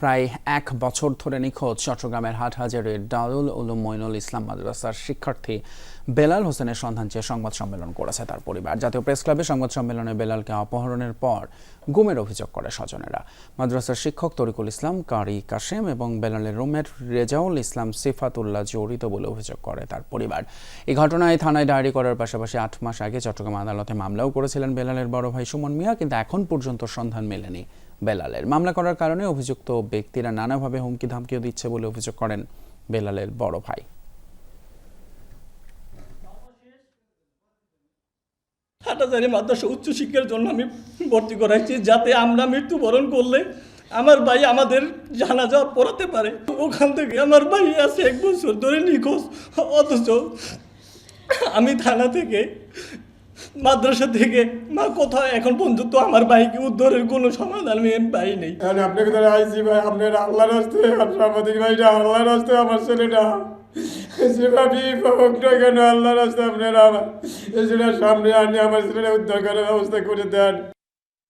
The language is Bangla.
প্রায় এক বছর ধরে নিখোঁজ চট্টগ্রামের হাটহাজারের দারুল উলুম মইনুল ইসলাম মাদ্রাসার শিক্ষার্থী বেলাল হোসেনের সন্ধান চেয়ে সংবাদ সম্মেলন করেছে তার পরিবার। জাতীয় প্রেস ক্লাবে সংবাদ সম্মেলনে বেলালকে অপহরণের পর গুমের অভিযোগ করে স্বজনেরা। মাদ্রাসার শিক্ষক তরিকুল ইসলাম, কারি কাশেম এবং বেলালের রুমের রেজাউল ইসলাম সিফাতুল্লাহ জড়িত বলে অভিযোগ করে তার পরিবার। এই ঘটনায় থানায় ডায়েরি করার পাশাপাশি আট মাস আগে চট্টগ্রাম আদালতে মামলাও করেছিলেন বেলালের বড় ভাই সুমন মিয়া, কিন্তু এখন পর্যন্ত সন্ধান মেলেনি বেলালের। মামলা করার কারণে অভিযুক্ত ব্যক্তিরা নানাভাবে হুমকি ধামকিও দিচ্ছে বলে অভিযোগ করেন বেলালের বড় ভাই। হাটাজারি মাদ্রাসা উচ্চশিক্ষার জন্য আমি ভর্তি করাইছি যাতে আমরা মৃত্যুবরণ করলে আমার ভাই আমাদের জানাজা পড়াতে পারে। ওখান থেকে আমার ভাই আছে এক বছর ধরে নিখোঁজ। অথচ আমি থানা থেকে মাদ্রাসা থেকে, মা, কোথায়? এখন পর্যন্ত আমার ভাইকে উদ্ধারের কোনো সমাধান আমি পাই নেই। আমি আপনাকে ধরে আইসি ভাই, আপনার আল্লাহর আসতে আমাদের ভাইটা আল্লাহর আসতে আমার ছেলেটা। সেভাবে হোক কেন আল্লাহর আসতে আপনারা আমার সামনে আনি আমার ছেলেটা উদ্ধার করার ব্যবস্থা করে দেন।